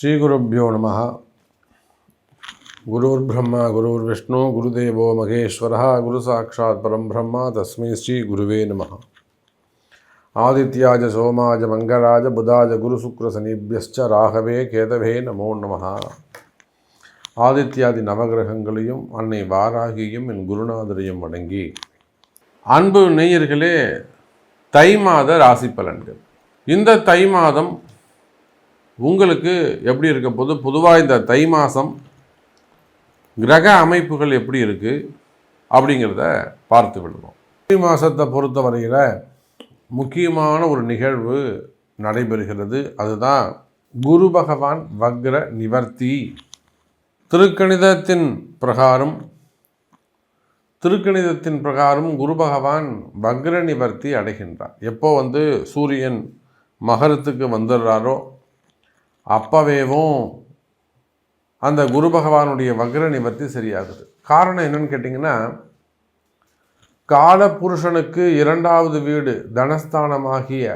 ஸ்ரீகுருப்போ நம. குருர் பிரம்மா குருர் விஷ்ணு குருதேவோ மகேஸ்வர குரு சாட்சாத் பரம் பிரம்மா தஸ்மை ஸ்ரீ குருவே நம. ஆதித்யாஜ சோமாஜ மங்கராஜ புதாஜ குரு சுக்ர சனிபியஸ்ச ராகவே கேதவே நமோ நம. ஆதித்யாதி நவகிரகங்களையும் அன்னை வாராகியும் என் குருநாதரையும் வணங்கி அன்பு நேயர்களே தை மாத ராசி பலன்கள். இந்த தை மாதம் உங்களுக்கு எப்படி இருக்க போது? பொதுவாக இந்த தை மாதம் கிரக அமைப்புகள் எப்படி இருக்குது அப்படிங்கிறத பார்த்து விடுவோம். தை மாதத்தை பொறுத்த வரையில் முக்கியமான ஒரு நிகழ்வு நடைபெறுகிறது. அதுதான் குரு பகவான் வக்ர நிவர்த்தி. திருக்கணிதத்தின் பிரகாரம் திருக்கணிதத்தின் பிரகாரம் குரு பகவான் வக்ர நிவர்த்தி அடைகின்றார். எப்போ வந்து சூரியன் மகரத்துக்கு வந்துடுறாரோ அப்போவேவும் அந்த குரு பகவானுடைய வக்ர நிவர்த்தி சரியாகுது. காரணம் என்னன்னு கேட்டிங்கன்னா காலபுருஷனுக்கு இரண்டாவது வீடு தனஸ்தானமாகிய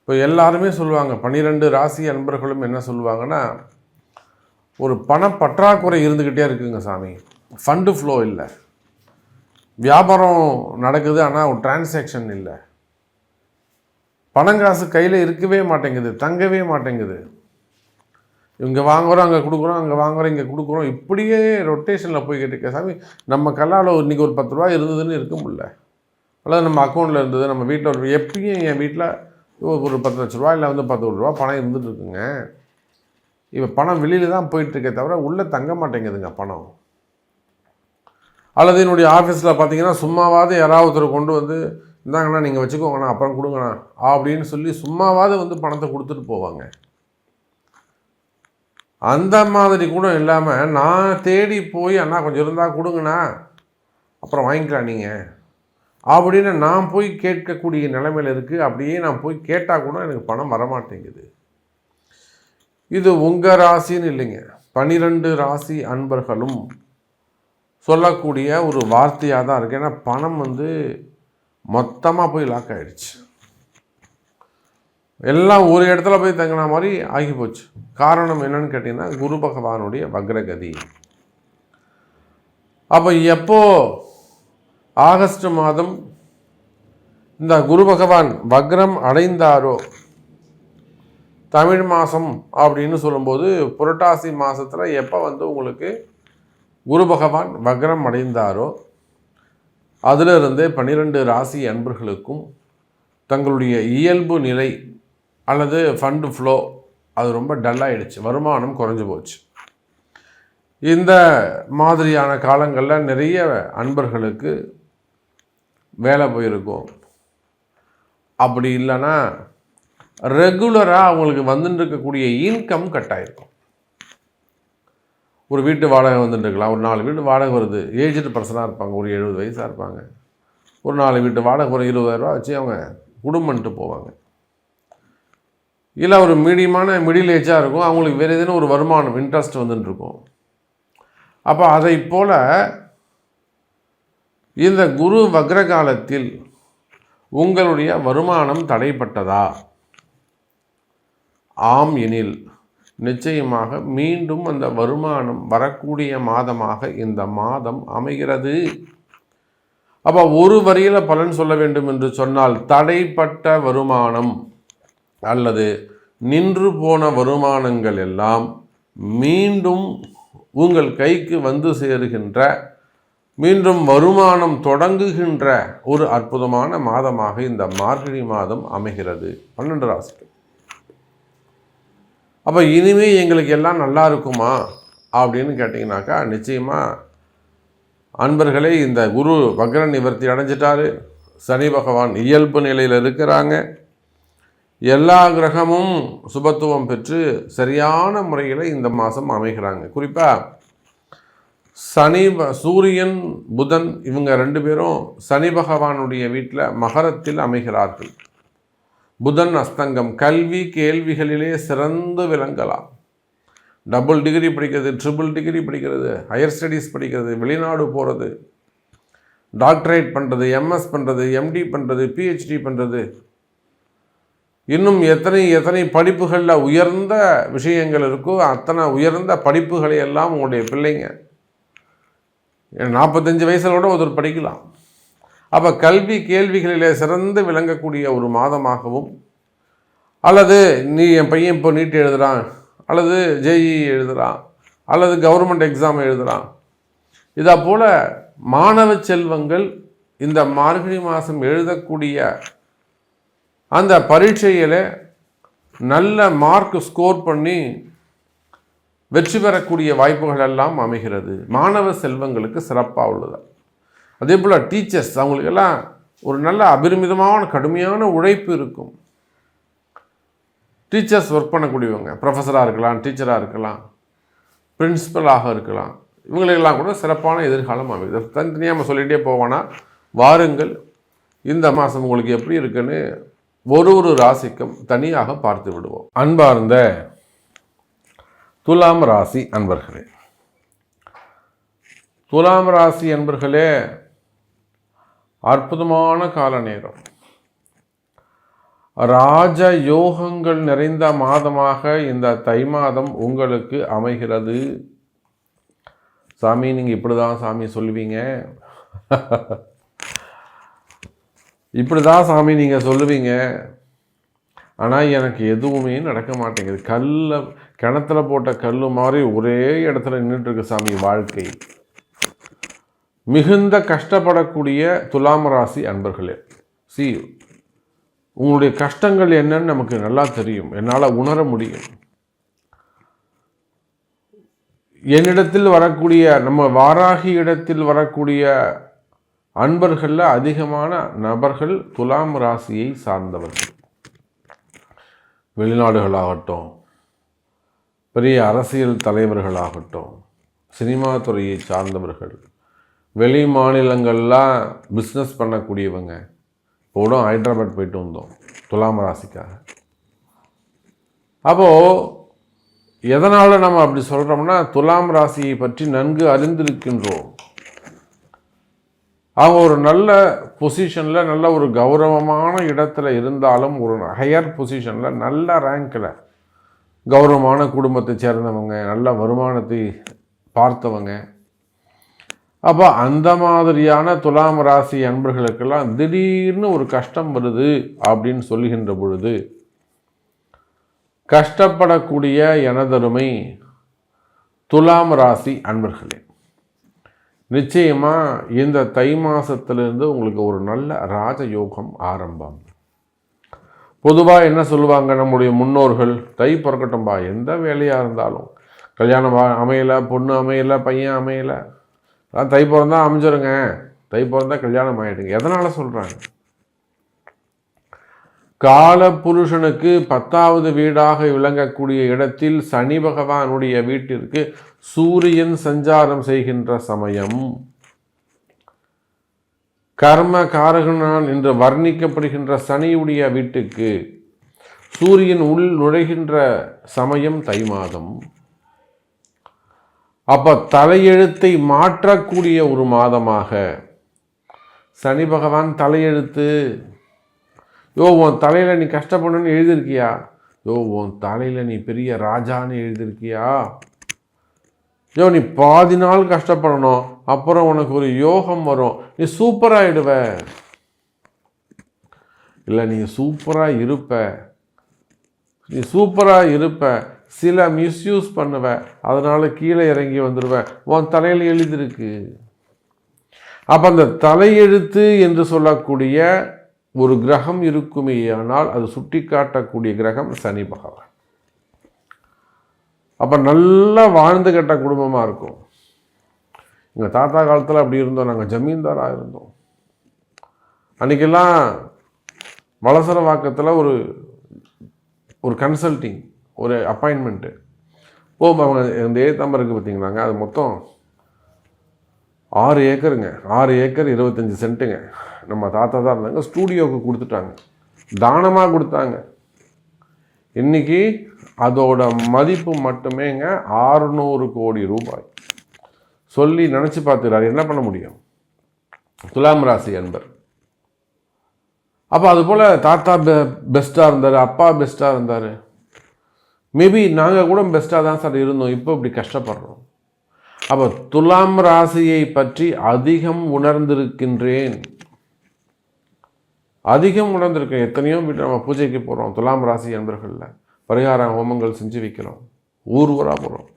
இப்போ எல்லாருமே சொல்லுவாங்க பன்னிரெண்டு ராசி அன்பர்களும் என்ன சொல்லுவாங்கன்னா ஒரு பணப்பற்றாக்குறை இருந்துக்கிட்டே இருக்குங்க சாமி. ஃபண்டு ஃப்ளோ இல்லை. வியாபாரம் நடக்குது ஆனால் ஒரு டிரான்சாக்ஷன் இல்லை. பணங்காசு கையில் இருக்கவே மாட்டேங்குது தங்கவே மாட்டேங்குது. இங்கே வாங்குகிறோம் அங்கே கொடுக்குறோம் அங்கே வாங்குகிறோம் இங்கே கொடுக்குறோம். இப்படியே ரொட்டேஷனில் போய்கிட்டு இருக்க. சாமி நம்ம கல்லால் இன்றைக்கி ஒரு பத்து ரூபா இருந்ததுன்னு இருக்க முடியல. அல்லது நம்ம அக்கௌண்ட்டில் இருந்தது நம்ம வீட்டில் ஒரு எப்பயும் என் வீட்டில் ஒரு பத்து லட்ச ரூபா இல்லை வந்து பத்து ரூபா பணம் இருந்துட்டு இருக்குங்க. இப்போ பணம் வெளியில் தான் போயிட்டுருக்கே தவிர உள்ளே தங்க மாட்டேங்குதுங்க பணம். அல்லது என்னுடைய ஆஃபீஸில் பார்த்தீங்கன்னா சும்மாவாவது யாராவது ஒருத்தர் கொண்டு வந்து இந்தாங்கண்ணா நீங்கள் வச்சுக்கோங்கண்ணா அப்புறம் கொடுங்கண்ணா அப்படின்னு சொல்லி சும்மாவாவது வந்து பணத்தை கொடுத்துட்டு போவாங்க. அந்த மாதிரி கூட இல்லாமல் நான் தேடி போய் அண்ணா கொஞ்சம் இருந்தால் கொடுங்கண்ணா. அப்புறம் வாங்கிக்கலாம் நீங்கள் அப்படின்னு நான் போய் கேட்கக்கூடிய நிலைமையில் இருக்குது அப்படியே நான் போய் கேட்டால் கூட எனக்கு பணம் வரமாட்டேங்குது. இது உங்கள் ராசின்னு இல்லைங்க. பன்னிரெண்டு ராசி அன்பர்களும் சொல்லக்கூடிய ஒரு வார்த்தையாக தான் இருக்குது ஏன்னா பணம் வந்து மொத்தமாக போய் லாக் ஆகிடுச்சு எல்லாம் ஒரு இடத்துல போய் தங்கின மாதிரி ஆகி போச்சு காரணம் என்னன்னு கேட்டிங்கன்னா குரு பகவானுடைய வக்ரகதி. அப்போ எப்போ ஆகஸ்ட் மாதம் இந்த குரு பகவான் வக்ரம் அடைந்தாரோ தமிழ் மாதம் அப்படின்னு சொல்லும்போது புரட்டாசி மாதத்தில் எப்போ வந்து உங்களுக்கு குரு பகவான் வக்ரம் அடைந்தாரோ அதிலிருந்தே பன்னிரெண்டு ராசி அன்பர்களுக்கும் தங்களுடைய இயல்பு நிலை அல்லது ஃபண்டு ஃப்ளோ அது ரொம்ப டல்லாகிடுச்சு வருமானம் குறைஞ்சி போச்சு. இந்த மாதிரியான காலங்களில் நிறைய அன்பர்களுக்கு வேலை போயிருக்கும். அப்படி இல்லைன்னா ரெகுலராக அவங்களுக்கு வந்துட்டு இருக்கக்கூடிய இன்கம் கட் ஆகிருக்கும் ஒரு வீட்டு வாடகை வந்துட்டு இருக்கலாம் ஒரு நாலு வீட்டு வாடகை வருது. ஏஜ்டு பர்சனாக இருப்பாங்க. ஒரு எழுபது வயசாக இருப்பாங்க. ஒரு நாலு வீட்டு வாடகை ஒரு இருபதாயிரரூவா வச்சு அவங்க குடும்பம்ன்ட்டு போவாங்க. இல்லை ஒரு மீடியமான மிடில் ஏஜாக இருக்கும். அவங்களுக்கு வேறு எதுனா ஒரு வருமானம் இன்ட்ரெஸ்ட் வந்துட்டுருக்கும் அப்போ அதை போல் இந்த குரு வக்ர காலத்தில் உங்களுடைய வருமானம் தடைப்பட்டதா? ஆம் எனில் நிச்சயமாக மீண்டும் அந்த வருமானம் வரக்கூடிய மாதமாக இந்த மாதம் அமைகிறது. அப்போ ஒரு வரியில் பலன் சொல்ல வேண்டும் என்று சொன்னால் தடைப்பட்ட வருமானம் அல்லது நின்று போன வருமானங்கள் எல்லாம் மீண்டும் உங்கள் கைக்கு வந்து சேருகின்ற மீண்டும் வருமானம் தொடங்குகின்ற ஒரு அற்புதமான மாதமாக இந்த மார்கழி மாதம் அமைகிறது. பன்னெண்டு ராசிக்கு அப்போ இனிமே எங்களுக்கு எல்லாம் நல்லா இருக்குமா? அப்படின்னு கேட்டிங்கனாக்கா நிச்சயமாக அன்பர்களே இந்த குரு வக்ர நிவர்த்தி அடைஞ்சிட்டாரு. சனி பகவான் இயல்பு நிலையில் இருக்கிறாங்க. எல்லா கிரகமும் சுபத்துவம் பெற்று சரியான முறையில் இந்த மாதம் அமைகிறாங்க. குறிப்பாக சனி சூரியன் புதன் இவங்க ரெண்டு பேரும் சனி பகவானுடைய வீட்டில் மகரத்தில் அமைகிறார்கள். புதன் அஸ்தங்கம். கல்வி கேள்விகளிலே சிறந்து விளங்கலாம். டபுள் டிகிரி படிக்கிறது ட்ரிபிள் டிகிரி படிக்கிறது ஹையர் ஸ்டடீஸ் படிக்கிறது வெளிநாடு போகிறது டாக்டரேட் பண்ணுறது எம்எஸ் பண்ணுறது எம்டி பண்ணுறது பிஹெச்டி பண்ணுறது இன்னும் எத்தனை எத்தனை படிப்புகளில் உயர்ந்த விஷயங்கள் இருக்கோ அத்தனை உயர்ந்த படிப்புகளை எல்லாம் உங்களுடைய பிள்ளைங்க நாற்பத்தஞ்சு வயசில் கூட ஒருத்தர் படிக்கலாம். அப்போ கல்வி கேள்விகளிலே சிறந்து விளங்கக்கூடிய ஒரு மாதமாகவும் அல்லது நீ என் பையன் இப்போ நீட் எழுதுகிறான் அல்லது ஜேஇ எழுதுகிறான் அல்லது கவர்மெண்ட் எக்ஸாம் எழுதுகிறான் இதை போல் மாணவ செல்வங்கள் இந்த மார்கழி மாதம் எழுதக்கூடிய அந்த பரீட்சையில் நல்ல மார்க் ஸ்கோர் பண்ணி வெற்றி பெறக்கூடிய வாய்ப்புகள் எல்லாம் அமைகிறது. மாணவ செல்வங்களுக்கு சிறப்பாக உள்ளது. அதே போல் டீச்சர்ஸ் அவங்களுக்கெல்லாம் ஒரு நல்ல அபரிமிதமான கடுமையான உழைப்பு இருக்கும். டீச்சர்ஸ் ஒர்க் பண்ணக்கூடியவங்க ப்ரொஃபஸராக இருக்கலாம் டீச்சராக இருக்கலாம் பிரின்சிபலாக இருக்கலாம். இவங்களுக்கெல்லாம் கூட சிறப்பான எதிர்காலம் அமைது தனித்தனியாக நம்ம சொல்லிகிட்டே போவோன்னா வாருங்கள் இந்த மாதம் உங்களுக்கு எப்படி இருக்குன்னு ஒரு ஒரு ராசிக்கும் தனியாக பார்த்து விடுவோம். அன்பார்ந்த துலாம் ராசி அன்பர்களே. துலாம் ராசி அன்பர்களே அற்புதமான கால நேரம். ராஜ யோகங்கள் நிறைந்த மாதமாக இந்த தை மாதம் உங்களுக்கு அமைகிறது. சாமி நீங்கள் இப்படி தான் சாமி சொல்லுவீங்க. இப்படி தான் சாமி நீங்கள் சொல்லுவீங்க. ஆனால் எனக்கு எதுவுமே நடக்க மாட்டேங்குது. கல்ல கிணத்துல போட்ட கல் மாதிரி ஒரே இடத்துல நின்றுட்டுருக்கு சாமி வாழ்க்கை. மிகுந்த கஷ்டப்படக்கூடிய துலாம் ராசி அன்பர்களே சி உங்களுடைய கஷ்டங்கள் என்னன்னு நமக்கு நல்லா தெரியும். என்னால் உணர முடியும். என்னிடத்தில் வரக்கூடிய நம்ம வாராகி இடத்தில் வரக்கூடிய அன்பர்களில் அதிகமான நபர்கள் துலாம் ராசியை சார்ந்தவர்கள். வெளிநாடுகளாகட்டும் பெரிய அரசியல் தலைவர்களாகட்டும் சினிமா துறையை சார்ந்தவர்கள் வெளி மாநிலங்கள்லாம் பிஸ்னஸ் பண்ணக்கூடியவங்க. இப்போ ஹைதராபாத் போயிட்டு வந்தோம் துலாம் ராசிக்காக. அப்போது எதனால் நம்ம அப்படி சொல்கிறோம்னா துலாம் ராசியை பற்றி நன்கு அறிந்திருக்கின்றோம். அவங்க ஒரு நல்ல பொசிஷனில் நல்ல ஒரு கௌரவமான இடத்துல இருந்தாலும் ஒரு ஹையர் பொசிஷனில் நல்ல ரேங்கில் கௌரவமான குடும்பத்தை சேர்ந்தவங்க நல்ல வருமானத்தை பார்த்தவங்க. அப்போ அந்த மாதிரியான துலாம் ராசி அன்பர்களுக்கெல்லாம் திடீர்னு ஒரு கஷ்டம் வருது அப்படின்னு சொல்லுகின்ற பொழுது கஷ்டப்படக்கூடிய எனதருமை துலாம் ராசி அன்பர்களே நிச்சயமாக இந்த தை மாதத்துலேருந்து உங்களுக்கு ஒரு நல்ல ராஜயோகம் ஆரம்பம். பொதுவாக என்ன சொல்லுவாங்க நம்முடைய முன்னோர்கள்? தை பிறக்கட்டும்பா எந்த வேலையாக இருந்தாலும். கல்யாணம் அமையலை பொண்ணு அமையலை பையன் அமையலை. அதான் தை பிறந்தா அமைஞ்சிருங்க. தை பிறந்தா கல்யாணம் ஆகிடுங்க எதனால் சொல்கிறாங்க கால புருஷனுக்கு பத்தாவது வீடாக விளங்கக்கூடிய இடத்தில் சனி பகவானுடைய வீட்டிற்கு சூரியன் சஞ்சாரம் செய்கின்ற சமயம். கர்ம காரகனான் என்று வர்ணிக்கப்படுகின்ற சனியுடைய வீட்டுக்கு சூரியன் உள் நுழைகின்ற சமயம் தை மாதம். அப்போ தலையெழுத்தை மாற்றக்கூடிய ஒரு மாதமாக சனி பகவான் தலையெழுத்து யோ உன் தலையில் நீ கஷ்டப்படணும்னு எழுதியிருக்கியா? யோ உன் தலையில் நீ பெரிய ராஜான்னு எழுதியிருக்கியா? யோ நீ பாதி நாள் கஷ்டப்படணும் அப்புறம் உனக்கு ஒரு யோகம் வரும். நீ சூப்பராகிடுவ இல்லை நீ சூப்பராக இருப்ப. நீ சூப்பராக இருப்ப. சில மிஸ்யூஸ் பண்ணுவ. அதனால் கீழே இறங்கி வந்துடுவேன் உன் தலையில் எழுதிருக்கு அப்போ அந்த தலையெழுத்து என்று சொல்லக்கூடிய ஒரு கிரகம் இருக்குமே ஆனால் அது சுட்டி காட்டக்கூடிய கிரகம் சனி பகவான். அப்போ நல்லா வாழ்ந்து கட்ட குடும்பமாக இருக்கும். எங்கள் தாத்தா காலத்தில் அப்படி இருந்தோம். நாங்கள் ஜமீன்தாராக இருந்தோம். அன்றைக்கெல்லாம் வளசர வாக்கத்தில் ஒரு ஒரு கன்சல்டிங் ஒரு அப்பாயின்மெண்ட்டு ஓ அவங்க இந்த ஏத்தாம்பரம் இருக்குது பார்த்தீங்களாங்க அது மொத்தம் ஆறு ஏக்கருங்க. ஆறு ஏக்கர் இருபத்தஞ்சி சென்ட்டுங்க. நம்ம தாத்தா தான் இருந்தாங்க. ஸ்டூடியோவுக்கு கொடுத்துட்டாங்க. தானமாக கொடுத்தாங்க. இன்றைக்கி அதோட மதிப்பு மட்டுமேங்க ஆறுநூறு கோடி ரூபாய். சொல்லி நினச்சி பார்த்துக்கிறார். என்ன பண்ண முடியும்? துலாம் ராசி அன்பர். அப்போ அது போல் தாத்தா பெ பெஸ்ட்டாக இருந்தார் அப்பா பெஸ்ட்டாக இருந்தார். மேபி நாங்கள் கூட பெஸ்ட்டாக தான் சார் இருந்தோம். இப்போ இப்படி கஷ்டப்படுறோம். அப்போ துலாம் ராசியை பற்றி அதிகம் உணர்ந்திருக்கின்றேன். அதிகம் உணர்ந்திருக்கேன் எத்தனையோ வீட்டு நம்ம பூஜைக்கு போகிறோம் துலாம் ராசி என்பர்களில் பரிகார ஹோமங்கள் செஞ்சு வைக்கிறோம். ஊர் ஊராக போகிறோம்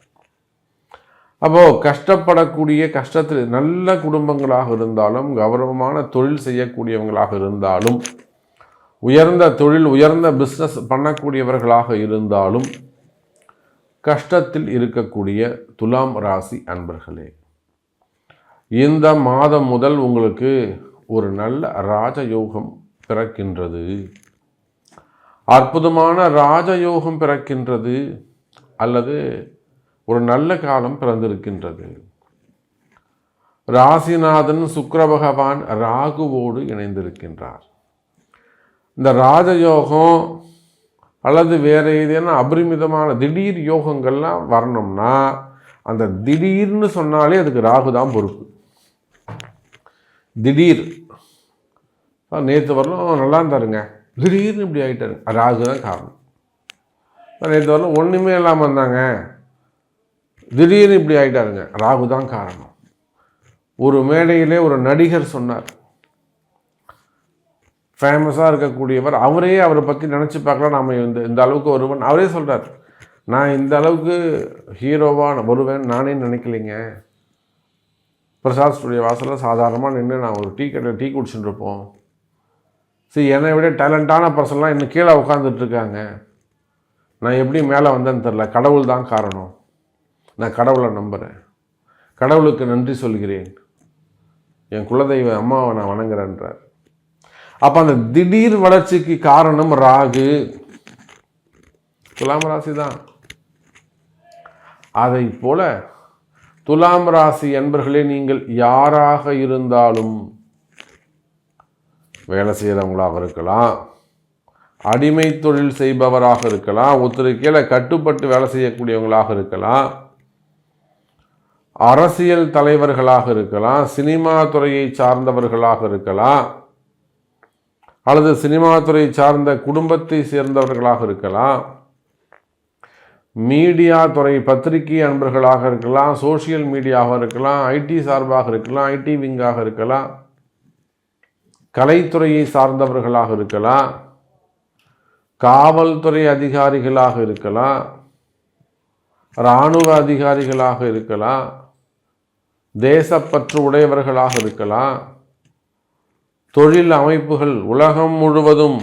அப்போது கஷ்டப்படக்கூடிய கஷ்டத்தில் நல்ல குடும்பங்களாக இருந்தாலும் கௌரவமான தொழில் செய்யக்கூடியவங்களாக இருந்தாலும் உயர்ந்த தொழில் உயர்ந்த பிஸ்னஸ் பண்ணக்கூடியவர்களாக இருந்தாலும் கஷ்டத்தில் இருக்கக்கூடிய துலாம் ராசி அன்பர்களே இந்த மாதம் முதல் உங்களுக்கு ஒரு நல்ல ராஜயோகம் பிறக்கின்றது. அற்புதமான ராஜயோகம் பிறக்கின்றது அல்லது ஒரு நல்ல காலம் பிறந்திருக்கின்றது. ராசிநாதன் சுக்கர பகவான் ராகுவோடு இணைந்திருக்கின்றார். இந்த ராஜயோகம் அல்லது வேறு ஏதேனும் அபரிமிதமான திடீர் யோகங்கள்லாம் வரணும்னா அந்த திடீர்னு சொன்னாலே அதுக்கு ராகு தான் பொறுப்பு. திடீர் நேற்று வரலும் நல்லா இருந்தாருங்க. திடீர்னு இப்படி ஆகிட்டாரு ராகு தான் காரணம். நேற்று வரலும் ஒன்றுமே இல்லாமல் இருந்தாங்க. திடீர்னு இப்படி ஆகிட்டாருங்க ராகு தான் காரணம். ஒரு மேடையிலே ஒரு நடிகர் சொன்னார். ஃபேமஸாக இருக்கக்கூடியவர் அவரே அவரை பற்றி நினச்சி பார்க்கலாம். நாம் இந்த இந்த அளவுக்கு வருவன். அவரே சொல்கிறார் நான் இந்த அளவுக்கு ஹீரோவாக வருவேன் நானே நினைக்கலைங்க. பிரசாத் ஸ்டுடியோ வாசலில் சாதாரணமாக நின்று நான் ஒரு டீ கடையில் டீ குடிச்சுட்டு இருப்போம். சரி என்னை விட டேலண்டான பர்சன்லாம் இன்னும் கீழே உட்காந்துட்ருக்காங்க நான் எப்படி மேலே வந்தேன்னு தெரில. கடவுள் தான் காரணம். நான் கடவுளை நம்புகிறேன் கடவுளுக்கு நன்றி சொல்கிறேன். என் குலதெய்வ அம்மாவை நான் வணங்குறேன்றார். அப்போ அந்த திடீர் வளர்ச்சிக்கு காரணம் ராகு. துலாம் ராசி தான். அதை போல துலாம் ராசி என்பர்களே நீங்கள் யாராக இருந்தாலும் செய்கிறவங்களாக இருக்கலாம் அடிமை தொழில் செய்பவராக இருக்கலாம் ஒருத்தருக்கு கீழே கட்டுப்பட்டு வேலை செய்யக்கூடியவங்களாக இருக்கலாம் அரசியல் தலைவர்களாக இருக்கலாம் சினிமா துறையை சார்ந்தவர்களாக இருக்கலாம் அல்லது சினிமா துறை சார்ந்த குடும்பத்தை சேர்ந்தவர்களாக இருக்கலாம் மீடியா துறை பத்திரிகை அன்பர்களாக இருக்கலாம் சோசியல் மீடியாவாக இருக்கலாம் ஐடி சார்பாக இருக்கலாம் ஐடி விங்காக இருக்கலாம் கலைத்துறையை சார்ந்தவர்களாக இருக்கலாம் காவல்துறை அதிகாரிகளாக இருக்கலாம் இராணுவ அதிகாரிகளாக இருக்கலாம் தேசப்பற்று உடையவர்களாக இருக்கலாம் தொழில் அமைப்புகள் உலகம் முழுவதும்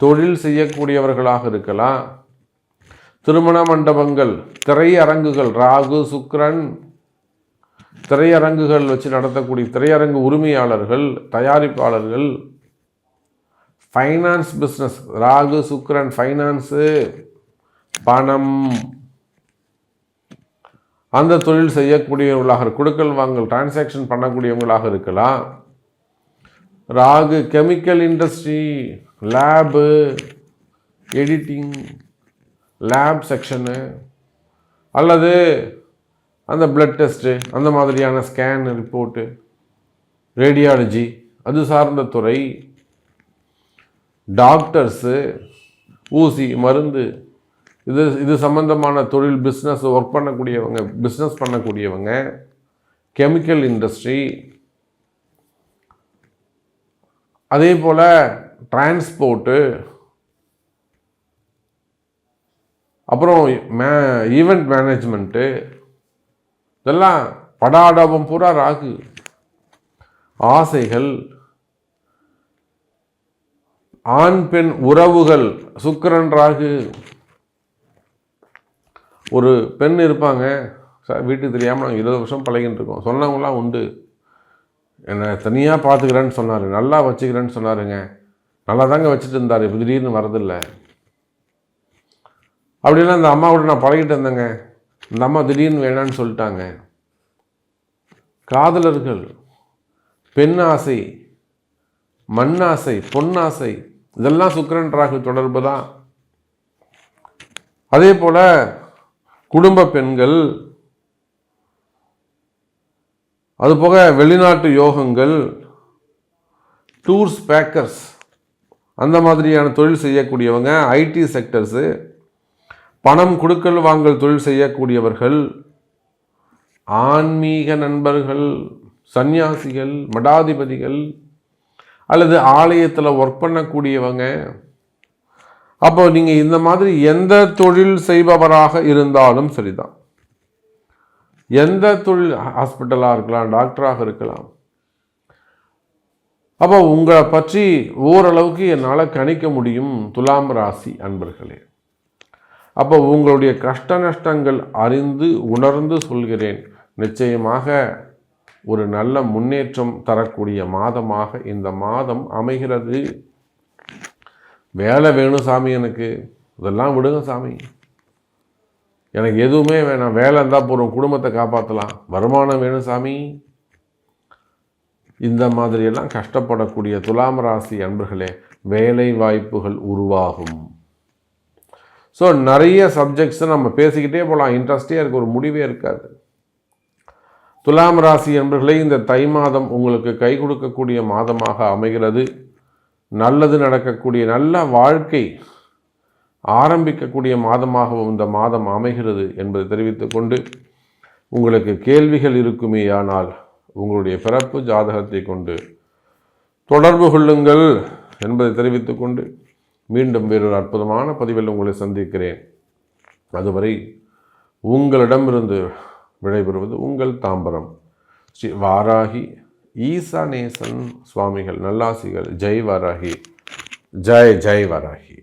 தொழில் செய்யக்கூடியவர்களாக இருக்கலாம் திருமண மண்டபங்கள் திரையரங்குகள் ராகு சுக்ரன் திரையரங்குகள் வச்சு நடத்தக்கூடிய திரையரங்கு உரிமையாளர்கள் தயாரிப்பாளர்கள் finance business Rahu Sukran finance பணம் அந்த தொழில் செய்யக்கூடியவர்களாக கொடுக்கல் வாங்கல் டிரான்சாக்ஷன் பண்ணக்கூடியவங்களாக இருக்கலாம். Rahu chemical industry lab editing lab section அல்லது அந்த பிளட் டெஸ்ட்டு அந்த மாதிரியான ஸ்கேன் ரிப்போர்ட்டு ரேடியாலஜி அது சார்ந்த துறை டாக்டர்ஸு ஊசி மருந்து இது இது சம்மந்தமான தொழில் பிஸ்னஸ் ஒர்க் பண்ணக்கூடியவங்க பிஸ்னஸ் பண்ணக்கூடியவங்க கெமிக்கல் இண்டஸ்ட்ரி அதே போல் டிரான்ஸ்போர்ட்டு அப்புறம் மே ஈவெண்ட் மேனேஜ்மெண்ட்டு இதெல்லாம் படாடபம் பூரா ராகு. ஆசைகள் ஆண் பெண் உறவுகள் சுக்கரன் ராகு. ஒரு பெண் இருப்பாங்க. சார் வீட்டுக்கு தெரியாமல் நாங்கள் இருபது வருஷம் பழகின்னு இருக்கோம். சொன்னவங்களாம் உண்டு. என்னை தனியாக பார்த்துக்கிறேன்னு சொன்னார். நல்லா வச்சுக்கிறேன்னு சொன்னாருங்க. நல்லா தாங்க வச்சுட்டு இருந்தார். இப்போ திடீர்னு வரதில்லை அப்படின்னா அந்த அம்மாவோட நான் பழகிட்டு இருந்தேங்க. நம்ம திடீர்னு வேணான்னு சொல்லிட்டாங்க. காதலர்கள் பெண் ஆசை மண்ணாசை பொன்னாசை இதெல்லாம் சுக்கரன் ராகு தொடர்பு தான். அதே போல் குடும்ப பெண்கள் அதுபோக வெளிநாட்டு யோகங்கள் டூர்ஸ் பேக்கர்ஸ் அந்த மாதிரியான தொழில் செய்யக்கூடியவங்க ஐடி செக்டர்ஸு பணம் கொடுக்கல் வாங்கல் தொழில் செய்யக்கூடியவர்கள் ஆன்மீக நண்பர்கள் சந்நியாசிகள் மடாதிபதிகள் அல்லது ஆலயத்தில் ஒர்க் பண்ணக்கூடியவங்க அப்போ நீங்கள் இந்த மாதிரி எந்த தொழில் செய்பவராக இருந்தாலும் சரிதான். எந்த தொழில் ஹாஸ்பிட்டலாக இருக்கலாம் டாக்டராக இருக்கலாம். அப்போ உங்களை பற்றி ஓரளவுக்கு என்னால் கணிக்க முடியும் துலாம் ராசி அன்பர்களே. அப்போ உங்களுடைய கஷ்ட நஷ்டங்கள் அறிந்து உணர்ந்து சொல்கிறேன். நிச்சயமாக ஒரு நல்ல முன்னேற்றம் தரக்கூடிய மாதமாக இந்த மாதம் அமைகிறது. வேலை வேணும் சாமி எனக்கு. இதெல்லாம் விடுங்க சாமி. எனக்கு எதுவுமே வேணாம். வேலை இருந்தால் போகிறோம் குடும்பத்தை காப்பாற்றலாம் வருமானம் வேணும் சாமி. இந்த மாதிரியெல்லாம் கஷ்டப்படக்கூடிய துலாம் ராசி அன்பர்களே வேலை வாய்ப்புகள் உருவாகும். ஸோ நிறைய சப்ஜெக்ட்ஸை நம்ம பேசிக்கிட்டே போகலாம் இன்ட்ரெஸ்டே இருக்க ஒரு முடிவே இருக்காது. துலாம் ராசி என்பர்களே இந்த தை மாதம் உங்களுக்கு கை கொடுக்கக்கூடிய மாதமாக அமைகிறது. நல்லது நடக்கக்கூடிய நல்ல வாழ்க்கை ஆரம்பிக்கக்கூடிய மாதமாகவும் இந்த மாதம் அமைகிறது என்பதை தெரிவித்துக் கொண்டு உங்களுக்கு கேள்விகள் இருக்குமேயானால் உங்களுடைய பிறப்பு ஜாதகத்தை கொண்டு தொடர்பு கொள்ளுங்கள் என்பதை தெரிவித்துக் கொண்டு மீண்டும் வேறொரு அற்புதமான பதிவில் உங்களை சந்திக்கிறேன். அதுவரை உங்களிடமிருந்து விடைபெறுவது உங்கள் தாம்பரம். ஸ்ரீ வாராகி ஈசானேசன் சுவாமிகள் நல்லாசிகள் ஜெய் வாராகி. ஜெய் ஜெய் வாராகி.